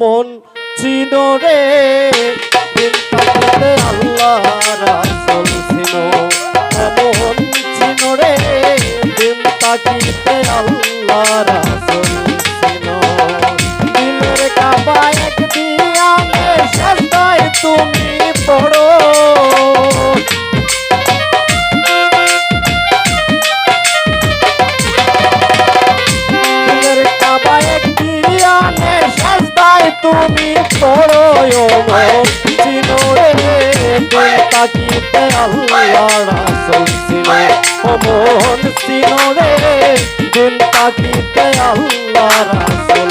মন চিনো রে দিন আল্লাহ তাকিতে আল্লাহ রাসুল ছিল ও মন ছিল রে দিন তাকিতে আল্লাহ রাসুল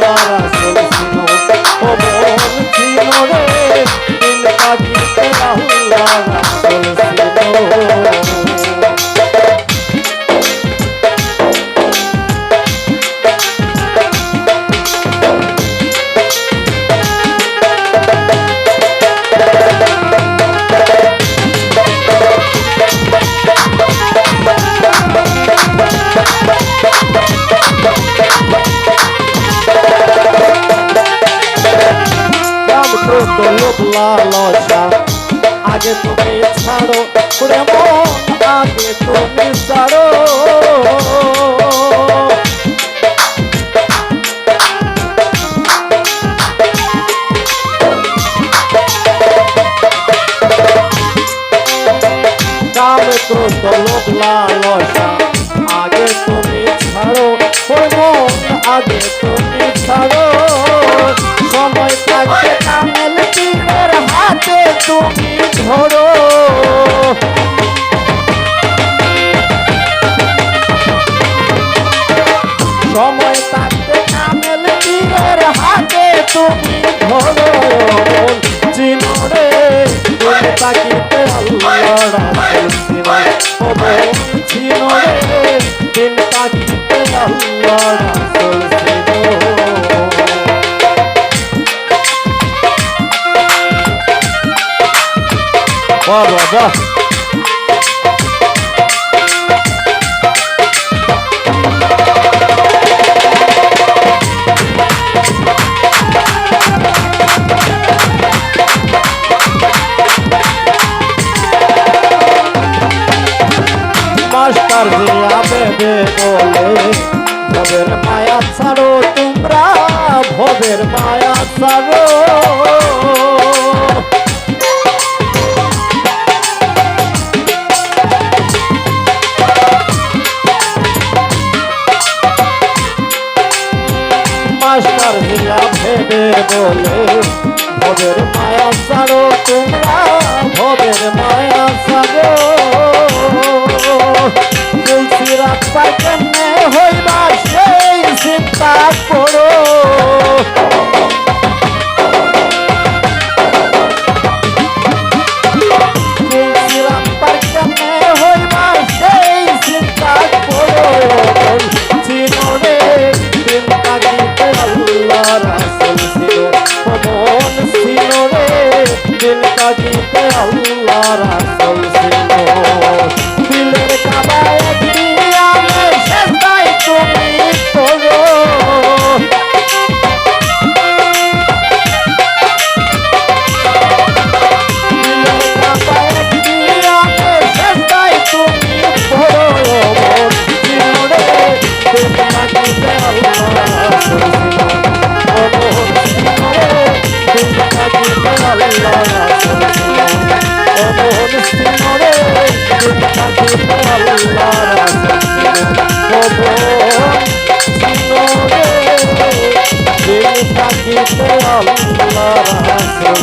আল্লাহ ক্রোধ লোভ আগে তুমি ছাড়ো প্রেম আগে তুমি ছাড়ো। আগে তুমি ছাড়ো আগে তুমি ছাড়ো। ধরো। সময় থাকতে কামেল পীরের হাতে তুমি ধরো। চিনো রে দিন তাকিতে আল্লাহ রাসুল চিনো ও বোন চিনো রে দিন তাকিতে আল্লাহ বাহ বাহ বাহ মাস্টার জিয়া বেবে বলে ভবের মায়া ছাড়ো তোমরা ভবের মায়া ছাড়ো। জিয়া বলে ভবের মায়া সারো তোমরা দিল কাজিতে আল্লাহ রাসূল ছিল দিলের কাবায় একদিন আমি সেজদাই তুমি পড়ো Allah ডাকিতে আল্লাহ রাসূল